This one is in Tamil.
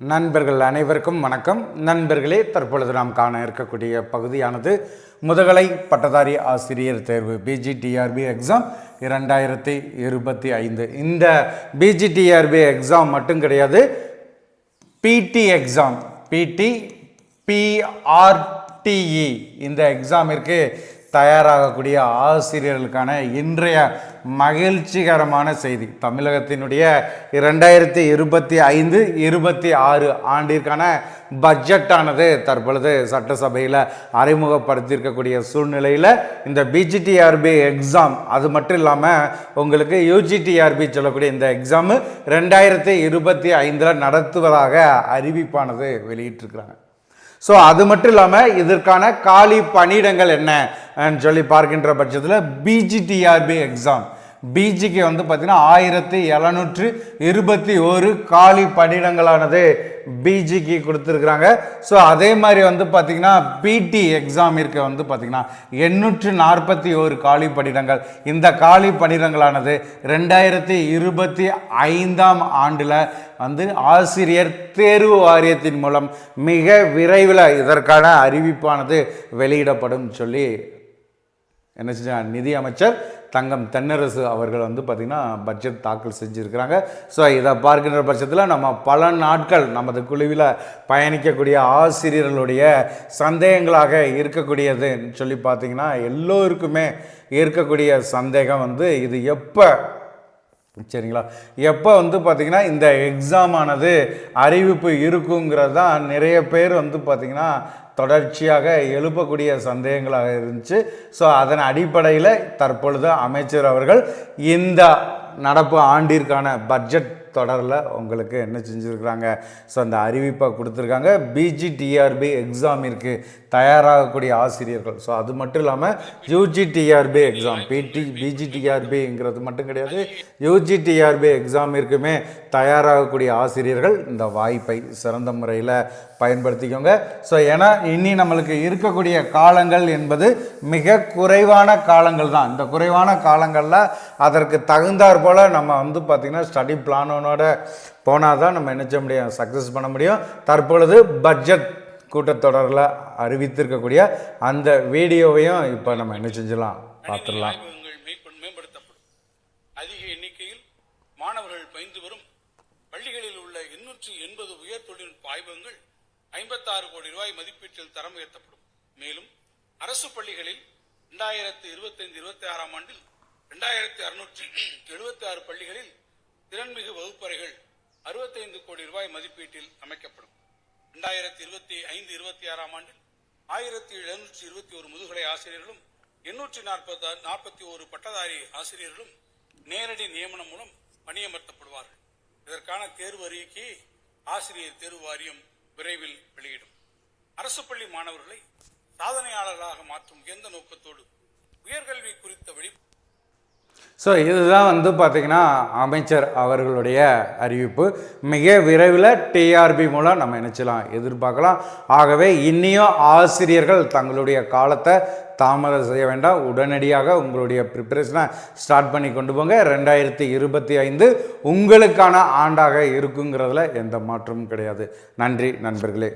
நண்பர்கள் அனைவருக்கும் வணக்கம். நண்பர்களே தற்பொழுது நாம் காண இருக்கக்கூடிய பகுதியானது முதுகலை பட்டதாரி ஆசிரியர் தேர்வு பிஜிடிஆர்பி எக்ஸாம் இரண்டாயிரத்தி இருபத்தி ஐந்து. இந்த பிஜிடிஆர்பி எக்ஸாம் மட்டும் கிடையாது பிடி எக்ஸாம் பிடி பிஆர்டிஇ இந்த எக்ஸாமிற்கு தயாராகக்கூடிய ஆசிரியர்களுக்கான இன்றைய மகிழ்ச்சிகரமான செய்தி. தமிழகத்தினுடைய இரண்டாயிரத்தி இருபத்தி ஐந்து இருபத்தி ஆறு ஆண்டிற்கான பட்ஜெட்டானது தற்பொழுது சட்டசபையில் அறிமுகப்படுத்தியிருக்கக்கூடிய சூழ்நிலையில் இந்த பிஜிடிஆர்பி எக்ஸாம் அது மட்டும் இல்லாமல் உங்களுக்கு யூஜிடிஆர்பி சொல்லக்கூடிய இந்த எக்ஸாமு ரெண்டாயிரத்தி இருபத்தி ஐந்தில் நடத்துவதாக அறிவிப்பானது வெளியிட்டிருக்கிறாங்க. ஸோ அது மட்டும் இல்லாமல் இதற்கான காலி பணியிடங்கள் என்ன? சொல்லி பார்க்கின்ற பட்சத்தில் பிஜிடிஆர்பி எக்ஸாம் பிஜிக்கு வந்து பார்த்தீங்கன்னா ஆயிரத்தி எழுநூற்று இருபத்தி ஒரு காலி பணியிடங்களானது பிஜிக்கு கொடுத்துருக்குறாங்க. ஸோ அதே மாதிரி வந்து பார்த்தீங்கன்னா பிடி எக்ஸாம் இருக்க வந்து பார்த்தீங்கன்னா எண்ணூற்று நாற்பத்தி ஒரு காலி பணியிடங்கள். இந்த காலி பணியிடங்களானது ரெண்டாயிரத்தி இருபத்தி ஐந்தாம் ஆண்டில் வந்து ஆசிரியர் தேர்வு வாரியத்தின் மூலம் மிக விரைவில் இதற்கான அறிவிப்பானது வெளியிடப்படும் சொல்லி என்ன செஞ்சாங்க? நிதி அமைச்சர் தங்கம் தென்னரசு அவர்கள் வந்து பார்த்திங்கன்னா பட்ஜெட் தாக்கல் செஞ்சுருக்கிறாங்க. ஸோ இதை பார்க்கின்ற பட்சத்தில் நம்ம பல நாட்கள் நமது குழுவில் பயணிக்கக்கூடிய ஆசிரியர்களுடைய சந்தேகங்களாக இருக்கக்கூடியதுன்னு சொல்லி பார்த்திங்கன்னா எல்லோருக்குமே இருக்கக்கூடிய சந்தேகம் வந்து இது எப்போ? சரிங்களா? எப்போ வந்து பார்த்திங்கன்னா இந்த எக்ஸாமானது அறிவிப்பு இருக்குங்கிறது தான் நிறைய பேர் வந்து பார்த்திங்கன்னா தொடர்ச்சியாக எழுப்பக்கூடிய சந்தேகங்களாக இருந்துச்சு. ஸோ அதன் அடிப்படையில் தற்பொழுது அமைச்சர் அவர்கள் இந்த நடப்பு ஆண்டிற்கான பட்ஜெட் தொடரில் உங்களுக்கு என்ன செஞ்சுருக்குறாங்க? ஸோ அந்த அறிவிப்பை கொடுத்துருக்காங்க. பிஜிடிஆர்பி எக்ஸாமிற்கு தயாராகக்கூடிய ஆசிரியர்கள். ஸோ அது மட்டும் இல்லாமல் யூஜிடிஆர்பி எக்ஸாம் பிடி பிஜிடிஆர்பிங்கிறது மட்டும் கிடையாது. யூஜிடிஆர்பி எக்ஸாமிற்குமே தயாராகக்கூடிய ஆசிரியர்கள் இந்த வாய்ப்பை சிறந்த முறையில் பயன்படுத்திக்கோங்க. ஸோ ஏன்னா இனி நம்மளுக்கு இருக்கக்கூடிய காலங்கள் என்பது மிக குறைவான காலங்கள் தான். இந்த குறைவான காலங்களில் அதற்கு தகுந்தாற் போல் நம்ம வந்து பார்த்திங்கன்னா ஸ்டடி பிளானோட போனால் தான் நம்ம என்ன செய்ய முடியும்? சக்ஸஸ் பண்ண முடியும். தற்பொழுது பட்ஜெட் கூட்டத்தொடரில் அறிவித்திருக்கக்கூடிய அந்த வீடியோவையும் இப்போ நம்ம என்ன செஞ்சிடலாம்? பார்த்துடலாம். அதிக எண்ணிக்கையில் மாணவர்கள் பயின்று வரும். பள்ளிகளில் உள்ள எண்ணூற்று எண்பது உயர் தொழில்நுட்ப ஆய்வகங்கள் ஐம்பத்தாறு கோடி ரூபாய் மதிப்பீட்டில் தரம் உயர்த்தப்படும். மேலும் அரசு பள்ளிகளில் இரண்டாயிரத்தி இருபத்தைந்து இருபத்தி ஆறாம் ஆண்டில் இரண்டாயிரத்தி அறுநூற்றி எழுபத்தி ஆறு பள்ளிகளில் திறன்மிகு வகுப்பறைகள் அறுபத்தைந்து கோடி ரூபாய் மதிப்பீட்டில் அமைக்கப்படும். இரண்டாயிரத்தி இருபத்தி ஐந்து இருபத்தி ஆறாம் ஆண்டில் ஆயிரத்தி எழுநூற்றி இருபத்தி ஒரு முதுகலை ஆசிரியர்களும் எண்ணூற்றி நாற்பது நாற்பத்தி ஒரு பட்டதாரி ஆசிரியர்களும் நேரடி நியமனம் மூலம் பணியமர்த்தப்படுவார்கள். இதற்கான தேர்வு அறிக்கையை ஆசிரியர் தேர்வு வாரியம் விரைவில் வெளியிடும். அரசு பள்ளி மாணவர்களை சாதனையாளர்களாக மாற்றும் எந்த நோக்கத்தோடு உயர்கல்வி குறித்த விழிப்புணர்வு ஸோ இதுதான் வந்து பார்த்திங்கன்னா அமைச்சர் அவர்களுடைய அறிவிப்பு. மிக விரைவில் டிஆர்பி மூலம் நம்ம நினச்சலாம் எதிர்பார்க்கலாம். ஆகவே இன்னியும் ஆசிரியர்கள் தங்களுடைய காலத்தை தாமதம் செய்ய வேண்டாம். உடனடியாக உங்களுடைய ப்ரிப்பரேஷனை ஸ்டார்ட் பண்ணி கொண்டு போங்க. ரெண்டாயிரத்தி இருபத்தி ஐந்து உங்களுக்கான ஆண்டாக இருக்குங்கிறதுல எந்த மாற்றமும் கிடையாது. நன்றி நண்பர்களே.